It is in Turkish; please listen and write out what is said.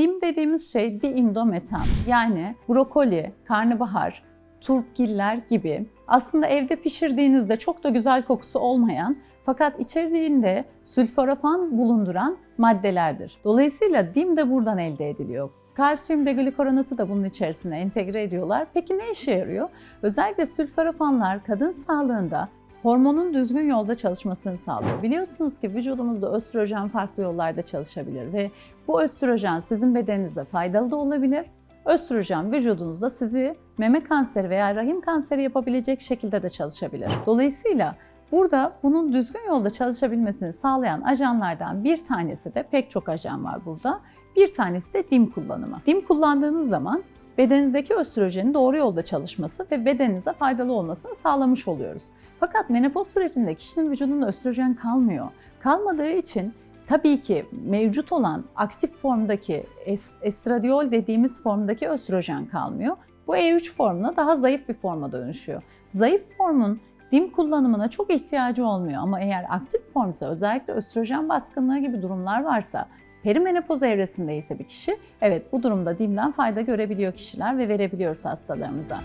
Dim dediğimiz şey diindometan yani brokoli, karnabahar, turpgiller gibi aslında evde pişirdiğinizde çok da güzel kokusu olmayan fakat içeriğinde sülforafan bulunduran maddelerdir. Dolayısıyla dim de buradan elde ediliyor. Kalsiyum deglikoronatı da bunun içerisine entegre ediyorlar. Peki ne işe yarıyor? Özellikle sülforafanlar kadın sağlığında hormonun düzgün yolda çalışmasını sağlıyor. Biliyorsunuz ki vücudumuzda östrojen farklı yollarda çalışabilir ve bu östrojen sizin bedeninize faydalı da olabilir. Östrojen vücudunuzda sizi meme kanseri veya rahim kanseri yapabilecek şekilde de çalışabilir. Dolayısıyla burada bunun düzgün yolda çalışabilmesini sağlayan ajanlardan bir tanesi de pek çok ajan var burada. Bir tanesi de dim kullanımı. Dim kullandığınız zaman bedeninizdeki östrojenin doğru yolda çalışması ve bedeninize faydalı olmasını sağlamış oluyoruz. Fakat menopoz sürecinde kişinin vücudunda östrojen kalmıyor. Kalmadığı için tabii ki mevcut olan aktif formdaki es- estradiol dediğimiz formdaki östrojen kalmıyor. Bu E3 formuna daha zayıf bir forma dönüşüyor. Zayıf formun dim kullanımına çok ihtiyacı olmuyor ama eğer aktif formsa özellikle östrojen baskınlığı gibi durumlar varsa Perimenopoz evresinde ise bir kişi evet bu durumda dimden fayda görebiliyor kişiler ve verebiliyoruz hastalarımıza.